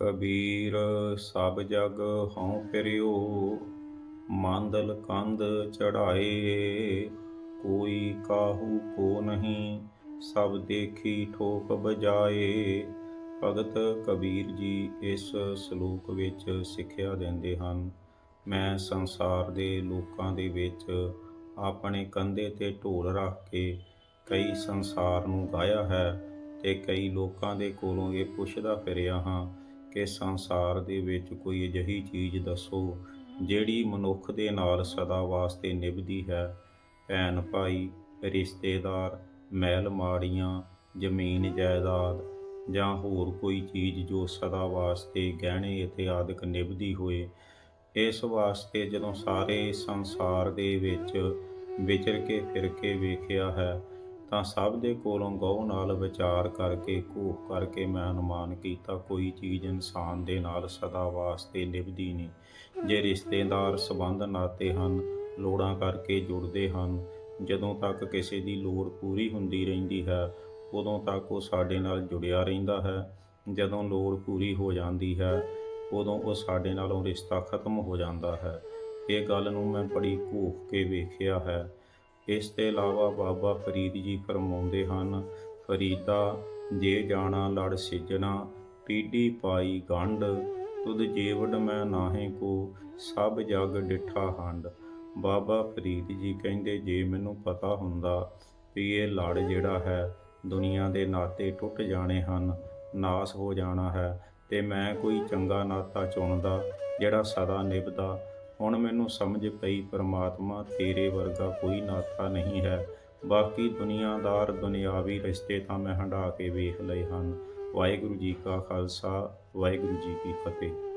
ਕਬੀਰ, ਸਭ ਜਗ ਹਉ ਫਿਰਿਓ ਮੰਦਲ ਕੰਧ ਚੜਾਏ ਕੋਈ ਕਾਹੂ ਕੋ ਨਹੀਂ, ਸਭ ਦੇਖੀ ਠੋਕ ਬਜਾਏ ਭਗਤ ਕਬੀਰ ਜੀ ਇਸ ਸ਼ਲੋਕ ਵਿੱਚ ਸਿੱਖਿਆ ਦਿੰਦੇ ਹਨ, ਮੈਂ ਸੰਸਾਰ ਦੇ ਲੋਕਾਂ ਦੇ ਵਿੱਚ ਆਪਣੇ ਕੰਧੇ ਤੇ ਢੋਲ ਰੱਖ ਕੇ ਕਈ ਸੰਸਾਰ ਨੂੰ ਗਾਇਆ ਹੈ ਤੇ ਕਈ ਲੋਕਾਂ ਦੇ ਕੋਲੋਂ ਇਹ ਪੁੱਛਦਾ ਫਿਰਿਆ ਹਾਂ ਕਿ ਸੰਸਾਰ ਦੇ ਵਿੱਚ ਕੋਈ ਅਜਿਹੀ ਚੀਜ਼ ਦੱਸੋ, ਜਿਹੜੀ ਮਨੁੱਖ ਦੇ ਨਾਲ ਸਦਾ ਵਾਸਤੇ ਨਿਭਦੀ ਹੈ। ਭੈਣ ਭਾਈ, ਰਿਸ਼ਤੇਦਾਰ, ਮਹਿਲ ਮਾੜੀਆਂ, ਜ਼ਮੀਨ ਜਾਇਦਾਦ ਜਾਂ ਹੋਰ ਕੋਈ ਚੀਜ਼ ਜੋ ਸਦਾ ਵਾਸਤੇ ਗਹਿਣੇ ਇਤਿਆਦਿਕ ਨਿਭਦੀ ਹੋਏ, ਇਸ ਵਾਸਤੇ ਜਦੋਂ ਸਾਰੇ ਸੰਸਾਰ ਦੇ ਵਿੱਚ ਵਿਚਰ ਕੇ ਫਿਰ ਕੇ ਵੇਖਿਆ ਹੈ ਤਾਂ ਸਭ ਦੇ ਕੋਲੋਂ ਗਹੁ ਨਾਲ ਵਿਚਾਰ ਕਰਕੇ ਘੂਖ ਕਰਕੇ ਮੈਂ ਅਨੁਮਾਨ ਕੀਤਾ, ਕੋਈ ਚੀਜ਼ ਇਨਸਾਨ ਦੇ ਨਾਲ ਸਦਾ ਵਾਸਤੇ ਨਿਭਦੀ ਨਹੀਂ। ਜੇ ਰਿਸ਼ਤੇਦਾਰ ਸਬੰਧ ਨਾਤੇ ਹਨ, ਲੋੜਾਂ ਕਰਕੇ ਜੁੜਦੇ ਹਨ, ਜਦੋਂ ਤੱਕ ਕਿਸੇ ਦੀ ਲੋੜ ਪੂਰੀ ਹੁੰਦੀ ਰਹਿੰਦੀ ਹੈ, ਉਦੋਂ ਤੱਕ ਉਹ ਸਾਡੇ ਨਾਲ ਜੁੜਿਆ ਰਹਿੰਦਾ ਹੈ। ਜਦੋਂ ਲੋੜ ਪੂਰੀ ਹੋ ਜਾਂਦੀ ਹੈ, ਉਦੋਂ ਉਹ ਸਾਡੇ ਨਾਲੋਂ ਰਿਸ਼ਤਾ ਖਤਮ ਹੋ ਜਾਂਦਾ ਹੈ। ਇਹ ਗੱਲ ਨੂੰ ਮੈਂ ਬੜੀ ਘੂਖ ਕੇ ਵੇਖਿਆ ਹੈ। ਇਸ ਤੋਂ ਇਲਾਵਾ ਬਾਬਾ ਫਰੀਦ ਜੀ ਫਰਮਾਉਂਦੇ ਹਨ, ਫਰੀਦਾ, ਜੇ ਜਾਣਾ ਲੜ ਸਿਜਣਾ ਪੀੜੀ ਪਾਈ ਗੰਢ, ਤੁਧ ਜੀਵੜ ਮੈਂ ਨਾਹੇ ਕੋ, ਸਭ ਜਗ ਡਿਠਾ ਹੰਡ ਬਾਬਾ ਫਰੀਦ ਜੀ ਕਹਿੰਦੇ, ਜੇ ਮੈਨੂੰ ਪਤਾ ਹੁੰਦਾ ਵੀ ਇਹ ਲੜ ਜਿਹੜਾ ਹੈ, ਦੁਨੀਆ ਦੇ ਨਾਤੇ ਟੁੱਟ ਜਾਣੇ ਹਨ, ਨਾਸ ਹੋ ਜਾਣਾ ਹੈ ਤੇ ਮੈਂ ਕੋਈ ਚੰਗਾ ਨਾਤਾ ਚੁਣਦਾ, ਜਿਹੜਾ ਸਦਾ ਨਿਭਦਾ ਹੁਣ ਮੈਨੂੰ ਸਮਝ ਪਈ, ਪਰਮਾਤਮਾ ਤੇਰੇ ਵਰਗਾ ਕੋਈ ਨਾਤਾ ਨਹੀਂ ਹੈ। ਬਾਕੀ ਦੁਨੀਆਦਾਰ ਦੁਨਿਆਵੀ ਰਿਸ਼ਤੇ ਤਾਂ ਮੈਂ ਹੰਢਾ ਕੇ ਵੇਖ ਲਏ ਹਨ। ਵਾਹਿਗੁਰੂ ਜੀ ਕਾ ਖਾਲਸਾ, ਵਾਹਿਗੁਰੂ ਜੀ ਕੀ ਫਤਿਹ।